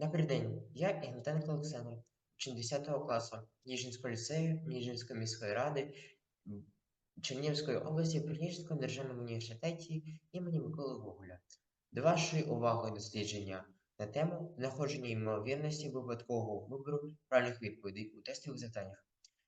Добрий день, я Ігнатенко Олександр, учень 10 класу Ніжинського ліцею, Ніжинської міської ради м, Чернігівської області при Ніжинському державному університеті імені Миколи Гоголя. До вашої уваги дослідження на тему знаходження ймовірності випадкового вибору правильних відповідей у тестових завданнях.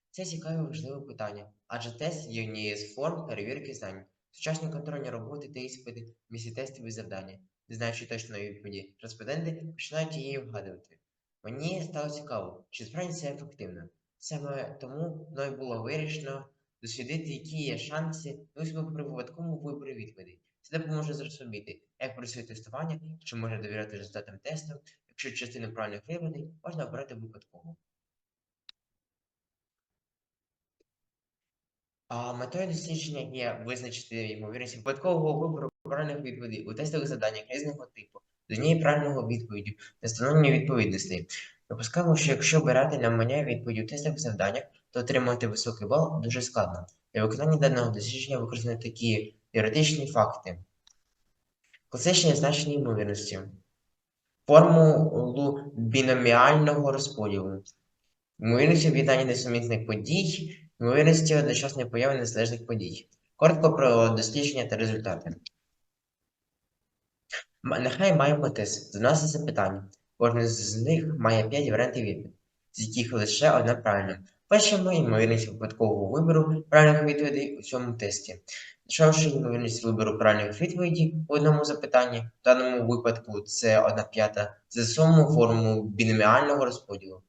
Це цікаве важливе питання, адже тест є однією з форм перевірки знань. Сучасні контрольні роботи та іспити містять тестові завдання. Не знаючи точної відповіді, респонденти починають її вгадувати. Мені стало цікаво, чи справді це ефективно. Саме тому мною було вирішено дослідити, які є шанси успіху при випадковому виборі відповідей. Це допоможе зрозуміти, як працює тестування, чи можна довіряти результатам тесту, якщо частину правильних відповідей можна обрати випадково. А метою дослідження є визначити ймовірність випадкового вибору правильних відповідей у тестових заданнях різного типу з однією правильного відповіддю та встановлення відповідностей. Припускаємо, що якщо обирати навмання відповіді у тестових завданнях, то отримати високий бал дуже складно. Для виконання даного дослідження використані такі теоретичні факти. Класичне значення ймовірності. Формулу біноміального розподілу. Ймовірність об'єднання несумісних подій, ймовірності одночасної появи незалежних подій. Коротко про дослідження та результати. Нехай маємо тест. 12 запитань. Кожен з них має 5 варіантів відповідей, з яких лише одна правильна. Бачимо ймовірність випадкового вибору правильних відповідей у цьому тесті. Знайшовши ймовірність вибору правильних відповідей у одному запитанні, в даному випадку це 1 п'ята, засуму форму біноміального розподілу.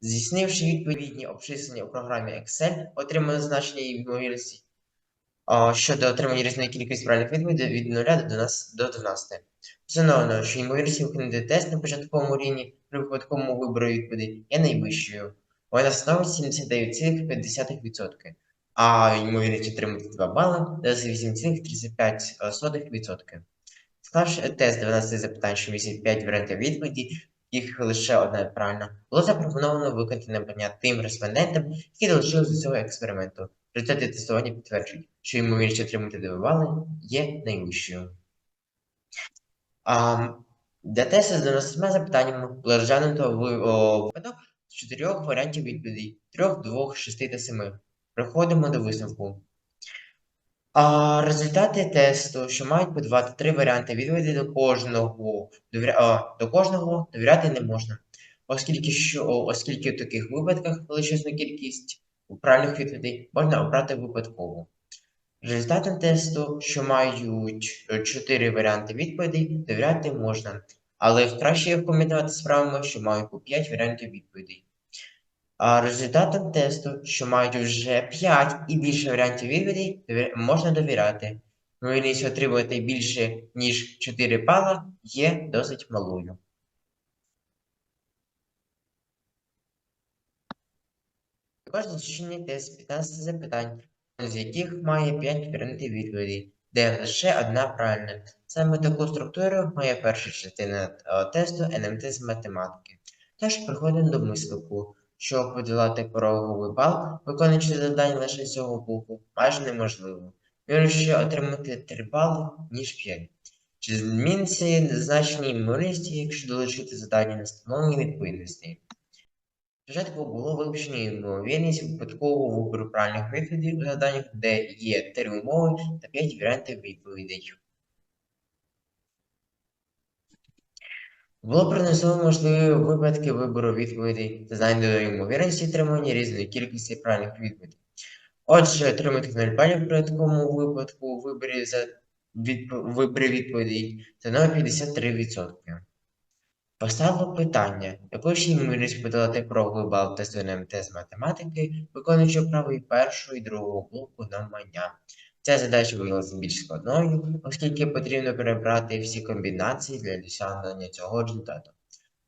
Здійснивши відповідні обчислення у програмі Excel, отримали значення ймовірності щодо отримання різної кількості правильних відповідей від 0 до нас- до 12. Встановлено, що ймовірність виконати тест на початковому рівні при випадковому вибору відповідей є найвищою. Вона становить 79,5%, а ймовірність отримати 2 бали 8,35%. Склавши тест 12 запитань, що містять 5 варіантів відповіді, їх лише одна правильна, було запропоновано виконати навчання тим респондентам, які долучились до цього експерименту. Результати тестування підтверджують, що ймовірність отримати 2 бали є найвищою. Для тесту з 12 запитаннями було розглянуто випадок з чотирьох варіантів відповідей: 3, 2, 6 та 7. Переходимо до висновку. А, результати тесту, що мають по 2 та 3 варіанти відповідей до кожного, довіря... до кожного довіряти не можна, оскільки, що, оскільки в таких випадках величезну кількість правильних відповідей можна обрати випадково. Результатам тесту, що мають 4 варіанти відповідей, довіряти можна, але краще комбінувати з правилами, що мають по 5 варіантів відповідей. А результатам тесту, що мають вже 5 і більше варіантів відповідей, можна довіряти. Ймовірність отримати більше, ніж 4 бала є досить малою. Також досліджений тест 15 запитань, з яких має 5 варіантів відповідей, де лише одна правильна. Саме таку структуру має перша частина е, тесту НМТ з математики. Тож приходимо до висновку, що подолати пороговий бал, виконуючи завдання лише цього боку, майже неможливо. Вірніше отримати 3 бали, ніж 5. Чи зміниться значення ймовірності, якщо долучити завдання на встановлені відповідності? Спочатку було вивчено ймовірність випадкового вибору правильних відповідей у заданнях, де є три умови та 5 варіантів відповідей. Було проаналізовано можливі випадки вибору відповідей та знайдено ймовірності отримання різної кількості правильних відповідей. Отже, отримати 0 балів при такому випадку виборі за відп- виборі відповідей становить 53%. Поставило питання, якою ж ймовірність подолати пробовий бал тесту НМТ з математики, виконуючи вправи першого і другого блоку навмання. Ця задача виявилася більш складною, оскільки потрібно перебрати всі комбінації для досягнення цього результату.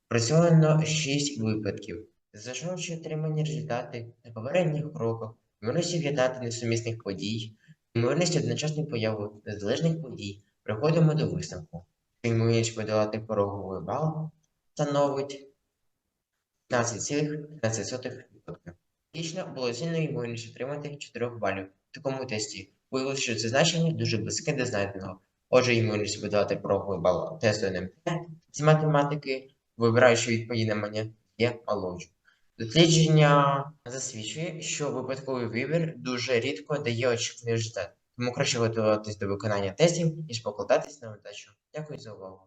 Працьовано 6 випадків. Зажовуючи отримані результати на попередніх кроках, ймовірність об'єднати несумісних подій, ймовірність одночасної появи незалежних подій, приходимо до висновку. що Ймовірність подолати пороговий бал становить 15,15%. Дійсно, було сильно ймовірність отримати 4 балів в такому тесті. Виявилося, що це значення дуже близьке до знайденого. Отже, ймовірність подати пороговий бал тесту НМТ з математики вибираючи відповідне мені є малою. Дослідження засвідчує, що випадковий вибір дуже рідко дає очікуваний результат. Тому краще готуватись до виконання тестів, ніж покладатись на удачу. Дякую за увагу.